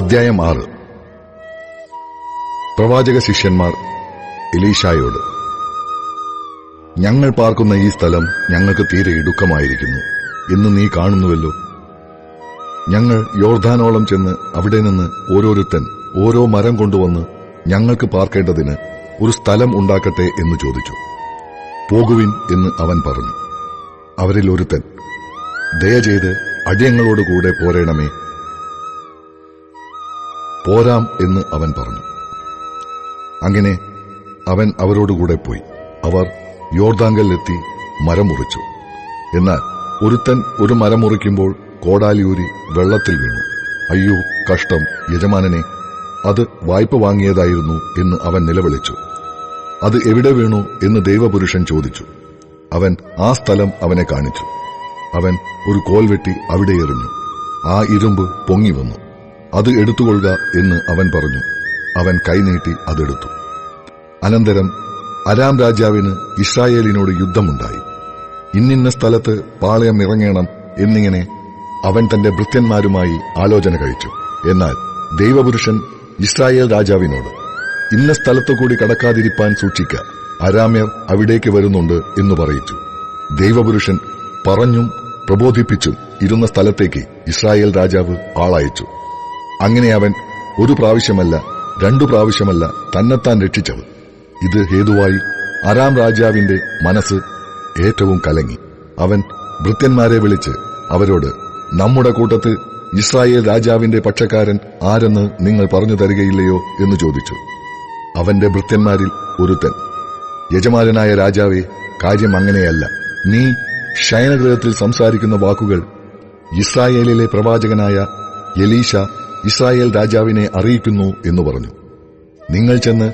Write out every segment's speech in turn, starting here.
അധ്യായം ആറ്. പ്രവാചക ശിഷ്യന്മാർ എലീഷായോട് ഞങ്ങൾ പാർക്കുന്ന ഈ സ്ഥലം ഞങ്ങൾക്ക് തീരെ ഇടുക്കമായിരിക്കുന്നു. എന്ന് നീ കാണുന്നുവല്ലോ. ഞങ്ങൾ യോർധാനോളം ചെന്ന് അവിടെ നിന്ന് ഓരോരുത്തൻ ഓരോ മരം കൊണ്ടുവന്ന് ഞങ്ങൾക്ക് പാർക്കേണ്ടതിന് ഒരു സ്ഥലം ഉണ്ടാക്കട്ടെ എന്ന് ചോദിച്ചു. പോകുവിൻ എന്ന് അവൻ പറഞ്ഞു. അവരിൽ ഒരുത്തൻ ദയ ചെയ്ത് അടിയങ്ങളോട് കൂടെ പോരേണമേ പോരാം എന്ന് അവൻ പറഞ്ഞു. അങ്ങനെ അവൻ അവരോടുകൂടെ പോയി. അവർ യോർദാങ്കലിലെത്തി മരം മുറിച്ചു. എന്നാൽ ഒരുത്തൻ ഒരു മരം മുറിക്കുമ്പോൾ കോടാലിയൂരി വെള്ളത്തിൽ വീണു. അയ്യോ കഷ്ടം യജമാനനെ അത് വായ്പ വാങ്ങിയതായിരുന്നു എന്ന് അവൻ നിലവിളിച്ചു. അത് എവിടെ വീണു എന്ന് ദൈവപുരുഷൻ ചോദിച്ചു. അവൻ ആ സ്ഥലം അവനെ കാണിച്ചു. അവൻ ഒരു കോൽ വെട്ടി അവിടെ എറിഞ്ഞു. ആ ഇരുമ്പ് പൊങ്ങി വന്നു. അത് എടുത്തുകൊള്ളുക എന്ന് അവൻ പറഞ്ഞു. അവൻ കൈനീട്ടി അതെടുത്തു. അനന്തരം അരാം രാജാവിന് ഇസ്രായേലിനോട് യുദ്ധമുണ്ടായി. ഇന്നിന്ന സ്ഥലത്ത് പാളയം ഇറങ്ങണം എന്നിങ്ങനെ അവൻ തന്റെ ഭൃത്യന്മാരുമായി ആലോചന കഴിച്ചു. എന്നാൽ ദൈവപുരുഷൻ ഇസ്രായേൽ രാജാവിനോട് ഇന്ന സ്ഥലത്തു കൂടി കടക്കാതിരിപ്പാൻ സൂക്ഷിക്ക. അരാമ്യർ അവിടേക്ക് വരുന്നുണ്ട് എന്ന് പറയിച്ചു. ദൈവപുരുഷൻ പറഞ്ഞും പ്രബോധിപ്പിച്ചും ഇരുന്ന സ്ഥലത്തേക്ക് ഇസ്രായേൽ രാജാവ് ആളയച്ചു. അങ്ങനെ അവൻ ഒരു പ്രാവശ്യമല്ല രണ്ടു പ്രാവശ്യമല്ല തന്നെത്താൻ രക്ഷിച്ചത്. ഇത് ഹേതുവായി അരാം രാജാവിന്റെ മനസ്സ് ഏറ്റവും കലങ്ങി. അവൻ ഭൃത്യന്മാരെ വിളിച്ച് അവരോട് നമ്മുടെ കൂട്ടത്ത് ഇസ്രായേൽ രാജാവിന്റെ പക്ഷക്കാരൻ ആരെന്ന് നിങ്ങൾ പറഞ്ഞു തരികയില്ലയോ? എന്ന് ചോദിച്ചു. അവന്റെ ഭൃത്യന്മാരിൽ ഒരുത്തൻ യജമാനായ രാജാവേ കാര്യം അങ്ങനെയല്ല. നീ ശയനഗൃഹത്തിൽ സംസാരിക്കുന്ന വാക്കുകൾ ഇസ്രായേലിലെ പ്രവാചകനായ എലീശ ഇസ്രായേൽ രാജാവിനെ അറിയിക്കുന്നു എന്ന് പറഞ്ഞു. നിങ്ങൾ ചെന്ന്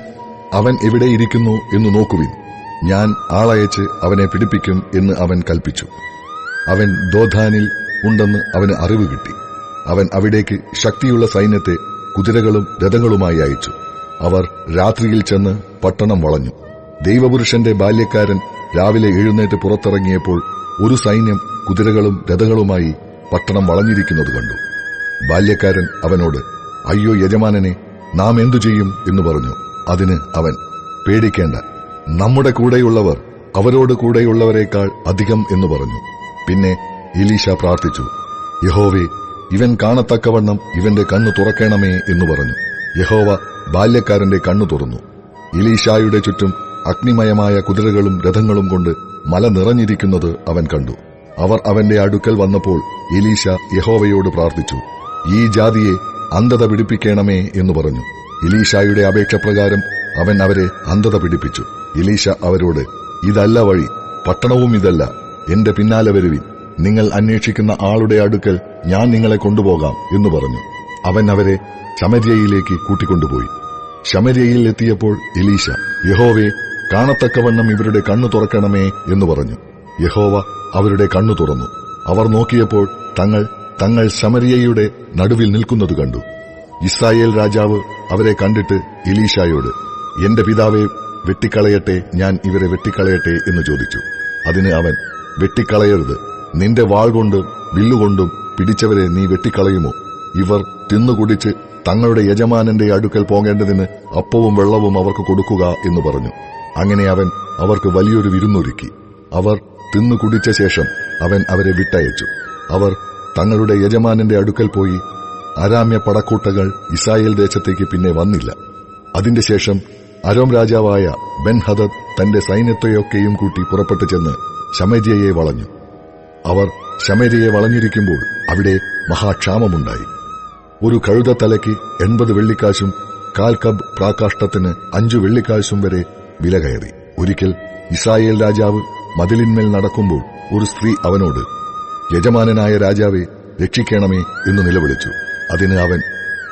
അവൻ എവിടെയിരിക്കുന്നു എന്ന് നോക്കുവിൻ. ഞാൻ ആളയച്ച് അവനെ പിടിപ്പിക്കും എന്ന് അവൻ കൽപ്പിച്ചു. അവൻ ദോധാനിൽ ഉണ്ടെന്ന് അവന് അറിവ് കിട്ടി. അവൻ അവിടേക്ക് ശക്തിയുള്ള സൈന്യത്തെ കുതിരകളും രഥങ്ങളുമായി അയച്ചു. അവർ രാത്രിയിൽ ചെന്ന് പട്ടണം വളഞ്ഞു. ദൈവപുരുഷന്റെ ബാല്യക്കാരൻ രാവിലെ എഴുന്നേറ്റ് പുറത്തിറങ്ങിയപ്പോൾ ഒരു സൈന്യം കുതിരകളും രഥങ്ങളുമായി പട്ടണം വളഞ്ഞിരിക്കുന്നത് കണ്ടു. ബാല്യക്കാരൻ അവനോട് അയ്യോ യജമാനനെ നാം എന്തു ചെയ്യും? എന്ന് പറഞ്ഞു. അതിന് അവൻ പേടിക്കേണ്ട. നമ്മുടെ കൂടെയുള്ളവർ അവരോട് കൂടെയുള്ളവരെക്കാൾ അധികം എന്ന് പറഞ്ഞു. പിന്നെ ഇലീഷ പ്രാർത്ഥിച്ചു യഹോവെ ഇവൻ കാണത്തക്കവണ്ണം ഇവന്റെ കണ്ണു തുറക്കണമേ എന്ന് പറഞ്ഞു. യഹോവ ബാല്യക്കാരന്റെ കണ്ണു തുറന്നു. ഇലീഷായുടെ ചുറ്റും അഗ്നിമയമായ കുതിരകളും രഥങ്ങളും കൊണ്ട് മല നിറഞ്ഞിരിക്കുന്നത് അവൻ കണ്ടു. അവർ അവന്റെ അടുക്കൽ വന്നപ്പോൾ എലീശ യഹോവയോട് പ്രാർത്ഥിച്ചു ഈ ജാതിയെ അന്ധത പിടിപ്പിക്കണമേ എന്ന് പറഞ്ഞു. ഇലീഷായുടെ അപേക്ഷ പ്രകാരം അവൻ അവരെ അന്ധത പിടിപ്പിച്ചു. ഇലീഷ അവരോട് ഇതല്ല വഴി പട്ടണവും ഇതല്ല. എന്റെ പിന്നാലെ വരുവിൻ. നിങ്ങൾ അന്വേഷിക്കുന്ന ആളുടെ അടുക്കൽ ഞാൻ നിങ്ങളെ കൊണ്ടുപോകാം എന്ന് പറഞ്ഞു. അവൻ അവരെ ശമര്യയിലേക്ക് കൂട്ടിക്കൊണ്ടുപോയി. ശമര്യയിൽ എത്തിയപ്പോൾ എലീശ യഹോവെ കാണത്തക്കവണ്ണം ഇവരുടെ കണ്ണു തുറക്കണമേ എന്ന് പറഞ്ഞു. യഹോവ അവരുടെ കണ്ണു തുറന്നു. അവർ നോക്കിയപ്പോൾ തങ്ങൾ തങ്ങൾ ശമരിയയുടെ നടുവിൽ നിൽക്കുന്നത് കണ്ടു. ഇസ്രായേൽ രാജാവ് അവരെ കണ്ടിട്ട് ഇലീഷായോട് എന്റെ പിതാവെ വെട്ടിക്കളയട്ടെ ഞാൻ ഇവരെ വെട്ടിക്കളയട്ടെ എന്ന് ചോദിച്ചു. അതിന് അവൻ വെട്ടിക്കളയരുത്. നിന്റെ വാൾ കൊണ്ട് വില്ലുകൊണ്ടും പിടിച്ചവരെ നീ വെട്ടിക്കളയുമോ? ഇവർ തിന്നുകുടിച്ച് തങ്ങളുടെ യജമാനന്റെ അടുക്കൽ പോകേണ്ടതിന് അപ്പവും വെള്ളവും അവർക്ക് കൊടുക്കുക എന്ന് പറഞ്ഞു. അങ്ങനെ അവൻ അവർക്ക് വലിയൊരു വിരുന്നൊരുക്കി. അവർ തിന്നുകുടിച്ച ശേഷം അവൻ അവരെ വിട്ടയച്ചു. അവർ തങ്ങളുടെ യജമാനന്റെ അടുക്കൽ പോയി അരാമ്യ പടക്കൂട്ടകൾ ഇസ്രായേൽ ദേശത്തേക്ക് പിന്നെ വന്നില്ല. അതിന്റെ ശേഷം അരോം രാജാവായ ബെൻ ഹദദ് തന്റെ സൈന്യത്തെയൊക്കെയും കൂട്ടി പുറപ്പെട്ടു ചെന്ന് ശമര്യയെ വളഞ്ഞു. അവർ ശമര്യയെ വളഞ്ഞിരിക്കുമ്പോൾ അവിടെ മഹാക്ഷാമമുണ്ടായി. ഒരു കഴുത തലയ്ക്ക് എൺപത് വെള്ളിക്കാശും കാൽ കബ് പ്രാകാഷ്ടത്തിന് അഞ്ചു വെള്ളിക്കാശും വരെ വില കയറി ഒരിക്കൽ ഇസ്രായേൽ രാജാവ് മതിലിന്മേൽ നടക്കുമ്പോൾ ഒരു സ്ത്രീ അവനോട് യജമാനനായ രാജാവെ രക്ഷിക്കണമേ എന്ന് നിലവിളിച്ചു. അതിന് അവൻ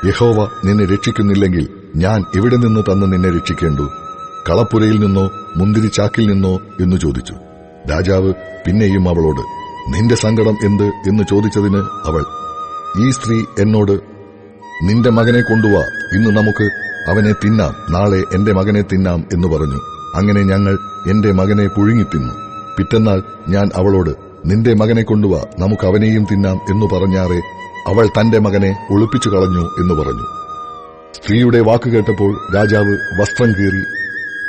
യഹോവ നിന്നെ രക്ഷിക്കുന്നില്ലെങ്കിൽ ഞാൻ എവിടെ നിന്ന് തന്ന് നിന്നെ രക്ഷിക്കേണ്ടു? കളപ്പുരയിൽ നിന്നോ മുന്തിരിച്ചാക്കിൽ നിന്നോ? എന്ന് ചോദിച്ചു. രാജാവ് പിന്നെയും അവളോട് നിന്റെ സങ്കടം എന്ത്? എന്ന് ചോദിച്ചതിന് അവൾ ഈ സ്ത്രീ എന്നോട് നിന്റെ മകനെ കൊണ്ടുവാ ഇന്ന് നമുക്ക് അവനെ തിന്നാം നാളെ എന്റെ മകനെ തിന്നാം എന്ന് പറഞ്ഞു. അങ്ങനെ ഞങ്ങൾ എന്റെ മകനെ പുഴുങ്ങി തിന്നു. പിറ്റന്നാൾ ഞാൻ അവളോട് നിന്റെ മകനെ കൊണ്ടുവാ നമുക്ക് അവനെയും തിന്നാം എന്നു പറഞ്ഞാറെ അവൾ തന്റെ മകനെ ഒളിപ്പിച്ചു കളഞ്ഞു എന്ന് പറഞ്ഞു. സ്ത്രീയുടെ വാക്ക് കേട്ടപ്പോൾ രാജാവ് വസ്ത്രം കീറി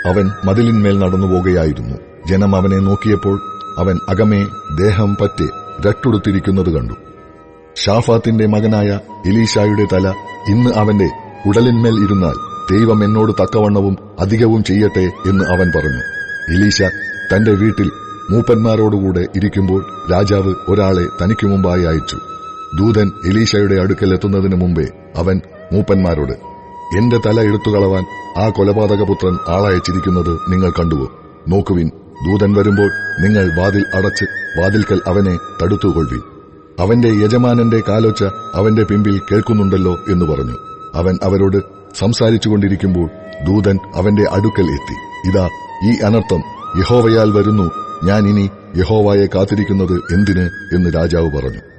അവൻ മതിലിന്മേൽ നടന്നു പോകുകയായിരുന്നു ജനം അവനെ നോക്കിയപ്പോൾ അവൻ അകമേ ദേഹം പറ്റെ രട്ടുടുത്തിരിക്കുന്നത് കണ്ടു. ഷാഫാത്തിന്റെ മകനായ എലീഷായുടെ തല ഇന്ന് അവന്റെ ഉടലിന്മേൽ ഇരുന്നാൽ ദൈവം എന്നോട് തക്കവണ്ണവും അധികവും ചെയ്യട്ടെ എന്ന് അവൻ പറഞ്ഞു. എലീശ തന്റെ വീട്ടിൽ മൂപ്പന്മാരോടുകൂടെ ഇരിക്കുമ്പോൾ രാജാവ് ഒരാളെ തനിക്ക് മുമ്പായി അയച്ചു. ദൂതൻ എലീശയുടെ അടുക്കൽ എത്തുന്നതിന് മുമ്പേ അവൻ മൂപ്പന്മാരോട് എന്റെ തല എടുത്തുകളവാൻ ആ കൊലപാതകപുത്രൻ ആളയച്ചിരിക്കുന്നത് നിങ്ങൾ കണ്ടുവോ? നോക്കുവിൻ ദൂതൻ വരുമ്പോൾ നിങ്ങൾ വാതിൽ അടച്ച് വാതിൽക്കൽ അവനെ തടുത്തുകൊള്ളി അവന്റെ യജമാനന്റെ കാലോച്ച അവന്റെ പിമ്പിൽ കേൾക്കുന്നുണ്ടല്ലോ എന്ന് പറഞ്ഞു. അവൻ അവരോട് സംസാരിച്ചുകൊണ്ടിരിക്കുമ്പോൾ ദൂതൻ അവന്റെ അടുക്കൽ എത്തി. ഇതാ ഈ അനർത്ഥം യഹോവയാൽ വരുന്നു ഞാൻ ഇനി യഹോവയെ കാത്തിരിക്കുന്നത് എന്തിന് എന്ന് രാജാവ് പറഞ്ഞു.